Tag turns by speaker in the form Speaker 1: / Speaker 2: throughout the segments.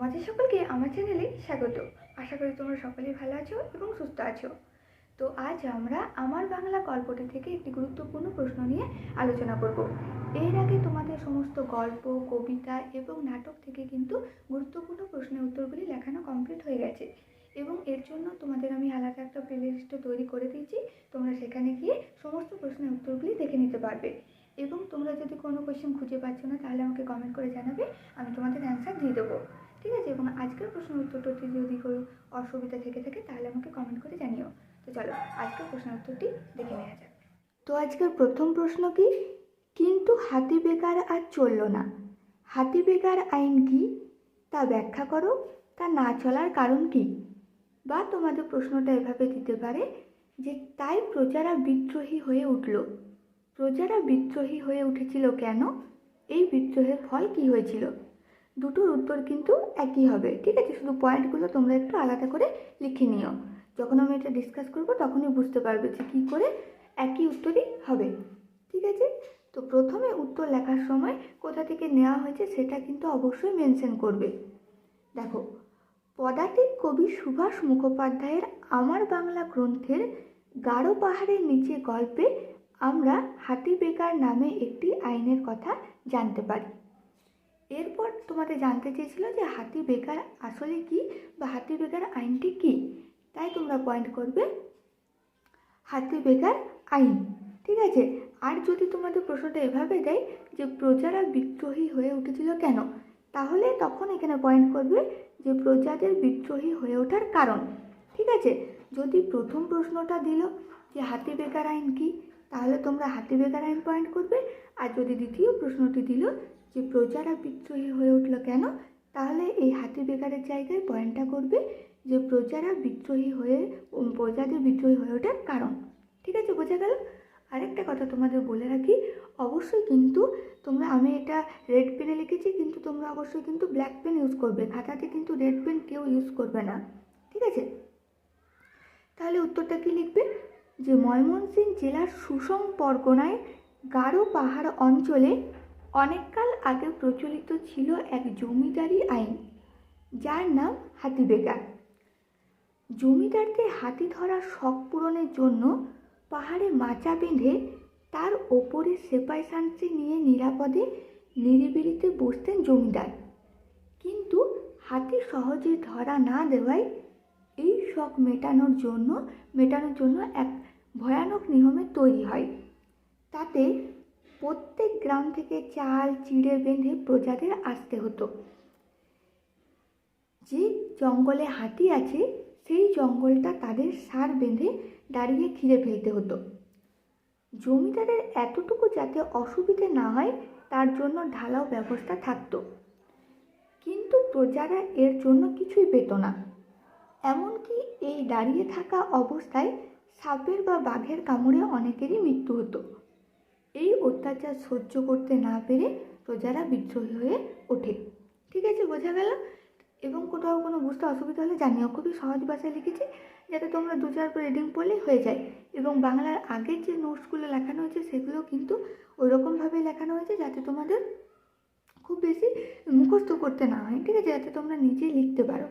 Speaker 1: তোমাদের সকলকে আমার চ্যানেলে স্বাগত। আশা করি তোমরা সকলেই ভালো আছো এবং সুস্থ আছো। তো আজ আমরা আমার বাংলা গল্পটি থেকে একটি গুরুত্বপূর্ণ প্রশ্ন নিয়ে আলোচনা করব। এর আগে তোমাদের সমস্ত গল্প, কবিতা এবং নাটক থেকে কিন্তু গুরুত্বপূর্ণ প্রশ্নের উত্তরগুলি লেখানো কমপ্লিট হয়ে গেছে। এবং এর জন্য তোমাদের আমি আলাদা একটা প্লেলিস্টও তৈরি করে দিয়েছি। তোমরা সেখানে গিয়ে সমস্ত প্রশ্নের উত্তরগুলি দেখে নিতে পারবে। এবং তোমরা যদি কোনো কোয়েশ্চেন খুঁজে পাচ্ছ না, তাহলে আমাকে কমেন্ট করে জানাবে। আমি তোমাদের অ্যান্সার দিয়ে দেবো। ঠিক আছে? এবং আজকের প্রশ্নের উত্তরটি যদি কোনো অসুবিধা থেকে থাকে, তাহলে আমাকে কমেন্ট করে জানিও। তো চলো, আজকের প্রশ্নের উত্তরটি দেখে নেওয়া যাক। তো আজকের প্রথম প্রশ্ন কি? কিন্তু হাতি বেকার আর চলল না। হাতি বেকার আইন কি? তা ব্যাখ্যা করো। তা না চলার কারণ কি? বা তোমাদের প্রশ্নটা এভাবে দিতে পারে যে, তাই প্রজারা বিদ্রোহী হয়ে উঠল। প্রজারা বিদ্রোহী হয়ে উঠেছিল কেন? এই বিদ্রোহের ফল কি হয়েছিল? দুটোর উত্তর কিন্তু একই হবে, ঠিক আছে? শুধু পয়েন্টগুলো তোমরা একটু আলাদা করে লিখে নিও। যখন আমি এটা ডিসকাস করব, তখনই বুঝতে পারবে যে কী করে একই উত্তরই হবে, ঠিক আছে? তো প্রথমে উত্তর লেখার সময় কোথা থেকে নেওয়া হয়েছে সেটা কিন্তু অবশ্যই মেনশন করবে। দেখো, পদাতিক কবি সুভাষ মুখোপাধ্যায়ের আমার বাংলা গ্রন্থের গাঢ় পাহাড়ের নিচে গল্পে আমরা হাতি বেকার নামে একটি আইনের কথা জানতে পারি। এরপর তোমাদের জানতে চেয়েছিল যে হাতি বেকার আসলে কি বা হাতি বেকার আইনটি কি? তাই তোমরা পয়েন্ট করবে হাতি বেকার আইন, ঠিক আছে? আর যদি তোমাদের প্রশ্নটা এভাবে দেয় যে প্রজারা বিদ্রোহী হয়ে উঠেছিল কেন? তাহলে তখন এখানে পয়েন্ট করবে যে প্রজাদের বিদ্রোহী হয়ে ওঠার কারণ, ঠিক আছে? যদি প্রথম প্রশ্নটা দিল যে হাতি বেকার আইন কি, তাহলে তোমরা হাতি বেকার আইন পয়েন্ট করবে। আর যদি দ্বিতীয় প্রশ্নটি দিল যে প্রজারা বিদ্রোহী হয়ে উঠল কেন, তাহলে এই হাতি বেকারের জায়গায় পয়েন্টটা করবে যে প্রজারা বিদ্রোহী হয়ে প্রজাদের বিদ্রোহী হয়ে ওঠার কারণ। ঠিক আছে, বোঝা গেল? আরেকটা কথা তোমাদের বলে রাখি, অবশ্যই কিন্তু তোমরা, আমি এটা রেড পেনে লিখেছি, কিন্তু তোমরা অবশ্যই কিন্তু ব্ল্যাক পেন ইউজ করবে। খাতাতে কিন্তু রেড পেন কেউ ইউজ করবে না। ঠিক আছে? তাহলে উত্তরটা কি লিখবে? যে ময়মনসিংহ জেলার সুষম পরগনায় গারো পাহাড় অঞ্চলে অনেককাল আগে প্রচলিত ছিল এক জমিদারি আইন, যার নাম হাতি বেকার জমিদারদের হাতি ধরার শখ পূরণের জন্য পাহাড়ে মাচা বেঁধে তার ওপরে সেপাই শান্তি নিয়ে নিরাপদে নিরিবিলিতে বসতেন জমিদার। কিন্তু হাতি সহজে ধরা না দেওয়ায় এই শখ মেটানোর জন্য মেটানোর জন্য এক ভয়ানক নিয়মের তৈরি হয়। তাতে প্রত্যেক গ্রাম থেকে চাল, চিড়ে বেঁধে প্রজাদের আসতে হতো। যে জঙ্গলে হাতি আছে, সেই জঙ্গলটা তাদের সার বেঁধে দাঁড়িয়ে ঘিরে ফেলতে হতো। জমিদারের এতটুকু যাতে অসুবিধে না হয়, তার জন্য ঢালাও ব্যবস্থা থাকতো। কিন্তু প্রজারা এর জন্য কিছুই পেত না। এমনকি এই দাঁড়িয়ে থাকা অবস্থায় সাপের বা বাঘের কামড়ে অনেকেরই মৃত্যু হতো। এই অত্যাচার সহ্য করতে না পেরে প্রজারা বিদ্রোহী হয়ে ওঠে। ঠিক আছে, বোঝা গেল? এবং কোথাও কোনো বুঝতে অসুবিধা হলে জানিও, খুবই সহজ ভাষায় লিখেছি, যাতে তোমরা দু চার করে রিডিং পড়লেই হয়ে যায়। এবং বাংলার আগের যে নোটসগুলো লেখানো হয়েছে, সেগুলো কিন্তু ওই রকমভাবে লেখানো হয়েছে, যাতে তোমাদের খুব বেশি মুখস্থ করতে না হয়, ঠিক আছে? যাতে তোমরা নিজেই লিখতে পারো।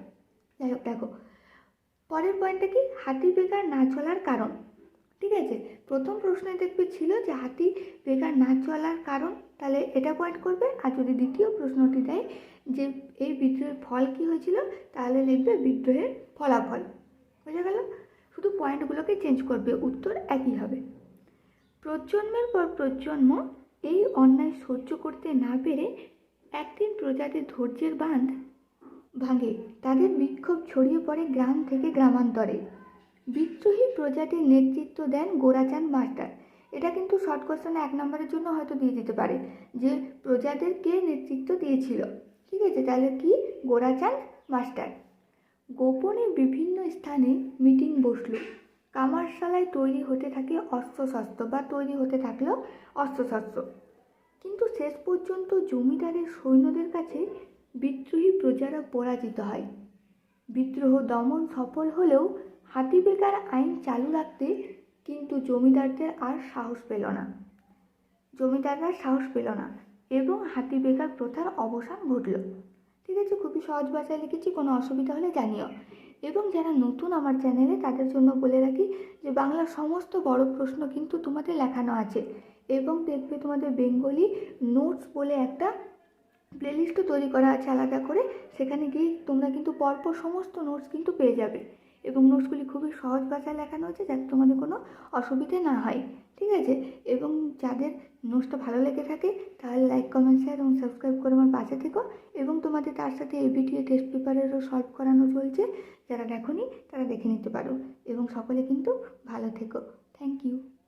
Speaker 1: যাই হোক, দেখো, পরের পয়েন্টটা কি? হাতি বেকার না চলার কারণ। ঠিক আছে? প্রথম প্রশ্নে দেখবে ছিল যে হাতি বেকার না চলার কারণ, তাহলে এটা পয়েন্ট করবে। আর যদি দ্বিতীয় প্রশ্নটি দেয় যে এই বিদ্রোহের ফল কি হয়েছিল, তাহলে লিখবে বিদ্রোহের ফলাফল। বোঝা গেল? শুধু পয়েন্টগুলোকে চেঞ্জ করবে, উত্তর একই হবে। প্রজন্মের পর প্রজন্ম এই অন্যায় সহ্য করতে না পেরে একদিন প্রজাদের ধৈর্যের বাঁধ ভাঙে। তাদের বিক্ষোভ ছড়িয়ে পড়ে গ্রাম থেকে গ্রামান্তরে। বিদ্রোহী প্রজাতির নেতৃত্ব দেন গোরাচাঁদ মাস্টার। এটা কিন্তু শর্ট কোশ্চেনে এক নম্বরের জন্য হয়তো দিয়ে দিতে পারে যে প্রজাদের কে নেতৃত্ব দিয়েছিল। ঠিক আছে, তাহলে কি? গোরাচাঁদ মাস্টার। গোপনে বিভিন্ন স্থানে মিটিং বসল। কামারশালায় তৈরি হতে থাকে অস্ত্রশস্ত্র বা তৈরি হতে থাকল অস্ত্রশস্ত্র। কিন্তু শেষ পর্যন্ত জমিদারের সৈন্যদের কাছে বিদ্রোহী প্রজারা পরাজিত হয়। বিদ্রোহ দমন সফল হলেও হাতি বেকার আইন চালু রাখতে কিন্তু জমিদারদের আর সাহস পেল না। জমিদাররা সাহস পেল না এবং হাতি বেকার প্রথার অবসান ঘটল। ঠিক আছে, খুবই সহজ ভাষায় লিখেছি, কোনো অসুবিধা হলে জানিও। এবং যারা নতুন আমার চ্যানেলে, তাদের জন্য বলে রাখি যে বাংলার সমস্ত বড় প্রশ্ন কিন্তু তোমাদের লেখানো আছে এবং দেখবে তোমাদের বেঙ্গলি নোটস বলে একটা প্লেলিস্টও তৈরি করা আছে আলাদা করে। সেখানে গিয়ে তোমরা কিন্তু পরপর সমস্ত নোটস কিন্তু পেয়ে যাবে। এবং নোটসগুলি খুবই সহজ ভাষায় লেখানো আছে যাতে তোমাদের কোনো অসুবিধে না হয়, ঠিক আছে? এবং যাদের নোটসটা ভালো লেগে থাকে, তাহলে লাইক, কমেন্ট শেয়ার এবং সাবস্ক্রাইব করে আমার পাশে থেকো। এবং তোমাদের তার সাথে এবিটিএ টেস্ট পেপারেরও সলভ করানো চলছে, যারা দেখোনি তারা দেখে নিতে পারো। এবং সকলে কিন্তু ভালো থেকো। Thank you